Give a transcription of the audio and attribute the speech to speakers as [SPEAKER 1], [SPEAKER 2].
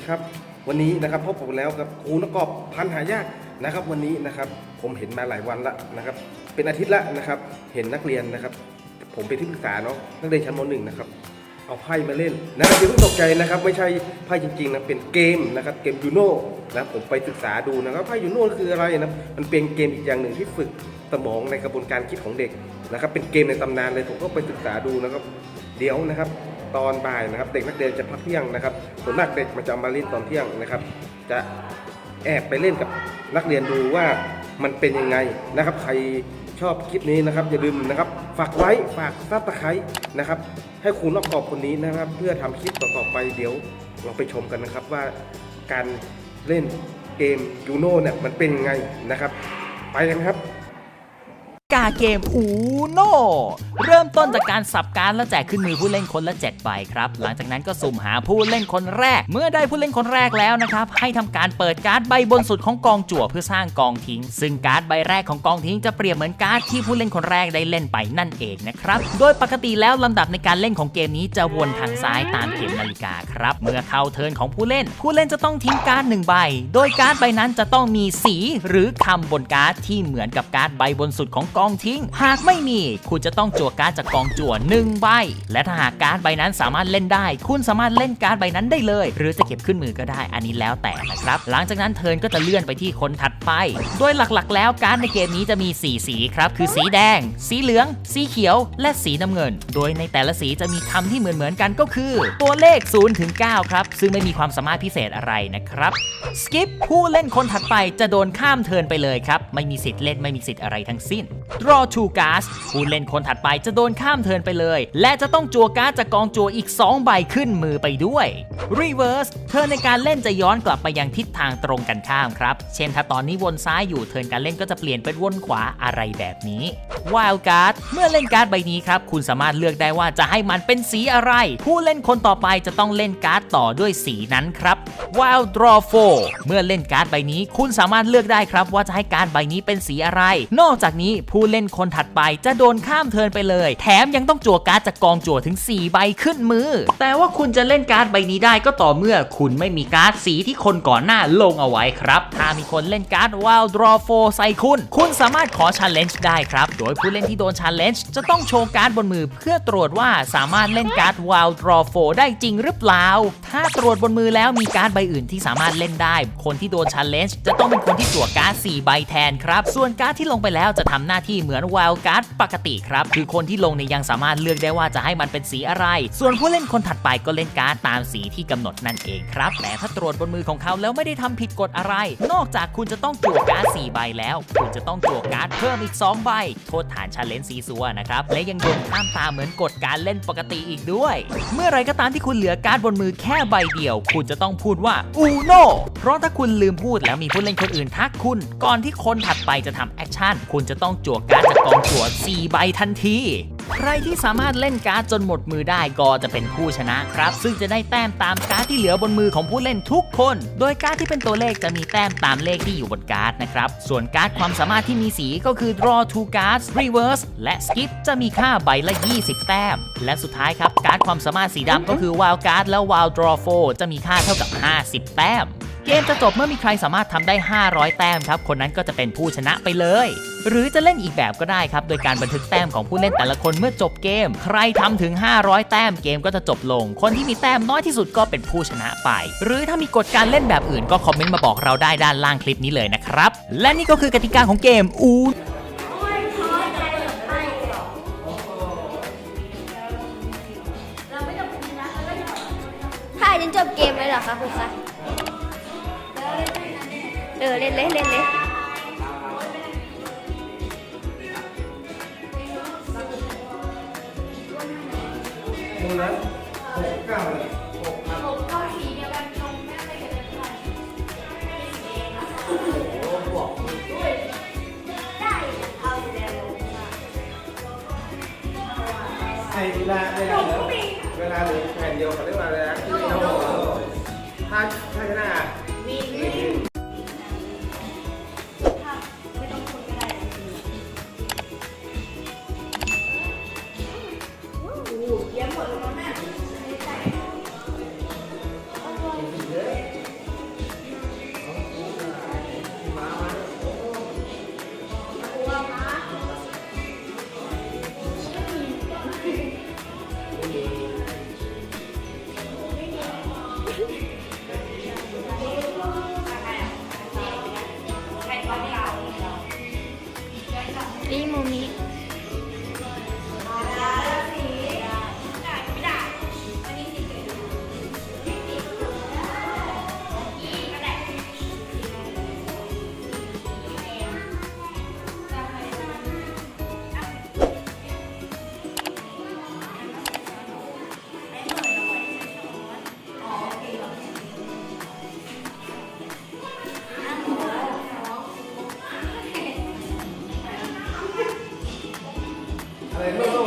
[SPEAKER 1] ดีครับ วันนี้นะครับพบผมแล้วกับครูนกอบพันหายากนะครับ วันนี้นะครับผมเห็นมาหลายวันละนะครับ เป็นอาทิตย์ละนะครับ เห็นนักเรียนนะครับ ผมเป็นที่ปรึกษาเนาะนักเรียนชั้นมหนึ่งนะครับเอาไพ่มาเล่นนะครับอย่าเพิ่งตกใจนะครับ ไม่ใช่ไพ่จริงๆนะเป็นเกมนะครับเกมยูโน่นะผมไปศึกษาดูนะครับไพ่ยูโน่คืออะไรนะมันเป็นเกมอีกอย่างหนึ่งที่ฝึกสมองในกระบวนการคิดของเด็กนะครับ เป็นเกมในตำนานเลยผมก็ไปศึกษาดูนะครับ เดี๋ยวนะครับ ตอนบ่ายนะครับ เด็กนักเรียนจะพักเที่ยงนะครับส่วนมากเด็กมันจะมาเล่นตอนเที่ยงนะครับ จะแอบไปเล่นกับนักเรียนดูว่ามันเป็นยังไงนะครับ ใครชอบคลิปนี้นะครับ อย่าลืมนะครับ ฝากไว้ฝากซับตะไคร้นะครับ ให้ครูนอกกรอบคนนี้นะครับ เพื่อทำคลิปต่อๆไปเดี๋ยวเราไปชมกันนะครับว่าการเล่นเกมยูโน่เนี่ยมันเป็นยังไงนะครับ ไปกันครับา
[SPEAKER 2] เกมอูโนเริ่มต้นจากการสับการแล้วแจกขึ้นมือผู้เล่นคนละ7ใบครับ หลังจากนั้นก็สุ่มหาผู้เล่นคนแรก เมื่อได้ผู้เล่นคนแรกแล้วนะครับ ให้ทำการเปิดการ์ดใบบนสุดของกองจั่วเพื่อสร้างกองทิ้ง ซึ่งการ์ดใบแรกของกองทิ้งจะเปรียบเหมือนการ์ดที่ผู้เล่นคนแรกได้เล่นไปนั่นเองนะครับ โดยปกติแล้วลำดับในการเล่นของเกมนี้จะวนทางซ้ายตามเข็มนาฬิกาครับ เมื่อเข้าเทิร์นของผู้เล่น ผู้เล่นจะต้องทิ้งการ์ดหนึ่งใบ โดยการ์ดใบนั้นจะต้องมีสีหรือคำบนการ์ดที่เหมือนกับการ์ดใบบนสุดของกองทิ้ง หากไม่มี คุณจะต้องจั่วการ์ดจากกองจั่วหนึ่งใบ และถ้าหากการ์ดใบนั้นสามารถเล่นได้ คุณสามารถเล่นการ์ดใบนั้นได้เลย หรือจะเก็บขึ้นมือก็ได้ อันนี้แล้วแต่นะครับ หลังจากนั้นเทิร์นก็จะเลื่อนไปที่คนถัดไป โดยหลักๆ แล้วการ์ดในเกมนี้จะมี 4 สีครับ คือสีแดง สีเหลือง สีเขียว และสีน้ำเงิน โดยในแต่ละสีจะมีคำที่เหมือนๆกันก็คือ ตัวเลข0ถึง9ครับ ซึ่งไม่มีความสามารถพิเศษอะไรนะครับ skip ผู้เล่นคนถัดไปจะโดนข้ามเทิร์นไปเลยครับ ไม่มีสิทธิ์เล่นไม่มีสิทธิ์อะไรทั้งสิ้น draw two cards ผู้เล่นคนถัดไปจะโดนข้ามเทินไปเลย และจะต้องจัวการ์ดจากกองจัวอีก 2 ใบขึ้นมือไปด้วย reverse เทินในการเล่นจะย้อนกลับไปยังทิศทางตรงกันข้ามครับ เช่นถ้าตอนนี้วนซ้ายอยู่เทินการเล่นก็จะเปลี่ยนเป็นวนขวาอะไรแบบนี้ wild card เมื่อเล่นการ์ดใบนี้ครับคุณสามารถเลือกได้ว่าจะให้มันเป็นสีอะไร ผู้เล่นคนต่อไปจะต้องเล่นการ์ดต่อด้วยสีนั้นครับ wild draw 4เมื่อเล่นการ์ดใบนี้ คุณสามารถเลือกได้ครับว่าจะให้การ์ดใบนี้เป็นสีอะไร นอกจากนี้ผูู้้เล่นคนถัดไปจะโดนข้ามเทินไปเลย แถมยังต้องจั่วการ์ดจากกองจั่วถึง 4 ใบขึ้นมือ แต่ว่าคุณจะเล่นการ์ดใบนี้ได้ก็ต่อเมื่อคุณไม่มีการ์ดสีที่คนก่อนหน้าลงเอาไว้ครับ ถ้ามีคนเล่นการ์ด wild draw 4 ใส่คุณ คุณสามารถขอ challenge ได้ครับ โดยผู้เล่นที่โดน challenge จะต้องโชว์การ์ดบนมือเพื่อตรวจว่าสามารถเล่นการ์ด wild draw 4 ได้จริงหรือเปล่า ถ้าตรวจบนมือแล้วมีการ์ดใบอื่นที่สามารถเล่นได้ คนที่โดน challenge จะต้องเป็นคนที่จั่วการ์ด4ใบแทนครับ ส่วนการ์ดที่ลงไปแล้วจะทำหน้าที่เหมือน wild card ปกติครับ คือคนที่ลงเนี่ยยังสามารถเลือกได้ว่าจะให้มันเป็นสีอะไร ส่วนผู้เล่นคนถัดไปก็เล่นการ์ดตามสีที่กำหนดนั่นเองครับ แต่ถ้าตรวจบนมือของเขาแล้วไม่ได้ทำผิดกฎอะไร นอกจากคุณจะต้องจั่วการ์ด4ใบแล้ว คุณจะต้องจั่วการ์ดเพิ่มอีก 2 ใบ โทษฐานชาเลนจ์ซีซัวนะครับ และยังโดนข้ามตาเหมือนกฎการเล่นปกติอีกด้วย เมื่อไรก็ตามที่คุณเหลือการ์ดบนมือแค่ใบเดียว คุณจะต้องพูดว่าอูโนเพราะถ้าคุณลืมพูดแล้วมีผู้เล่นคนอื่นทักคุณ ก่อนที่คนถัดไปจะทำแอคชั่นคุณจะต้องจั่วการ์ดจากกองจั่ว4ใบทันที ใครที่สามารถเล่นการ์ดจนหมดมือได้ก็จะเป็นผู้ชนะครับ ซึ่งจะได้แต้มตามการ์ดที่เหลือบนมือของผู้เล่นทุกคน โดยการ์ดที่เป็นตัวเลขจะมีแต้มตามเลขที่อยู่บนการ์ดนะครับ ส่วนการ์ดความสามารถที่มีสีก็คือ draw two cards reverse และ skip จะมีค่าใบละ 20 แต้ม และสุดท้ายครับการ์ดความสามารถสีดำก็คือ wild card และ wild draw 4จะมีค่าเท่ากับ 50 แต้ม เกมจะจบเมื่อมีใครสามารถทำได้ 500 แต้มครับ คนนั้นก็จะเป็นผู้ชนะไปเลย หรือจะเล่นอีกแบบก็ได้ครับ โดยการบันทึกแต้มของผู้เล่นแต่ละคนเมื่อจบเกม ใครทำถึง 500 แต้มเกมก็จะจบลง คนที่มีแต้มน้อยที่สุดก็เป็นผู้ชนะไป หรือถ้ามีกฎการเล่นแบบอื่นก็คอมเมนต์มาบอกเราได้ด้านล่างคลิปนี้เลยนะครับ และนี่ก็คือกติกาของเกมอู
[SPEAKER 3] ถ่ายจนจบเกมเลยเหรอคะครูคะ เออเล่นเลยเล่นเลย
[SPEAKER 1] มูลนั้นหกเก้าเลยหกครับไอ้เวลาเวลาเหลือเวลาเหลือแผ่นเดียวเขาเรียกว่าอะไรนะถ้าถ้าชนะ Thank you.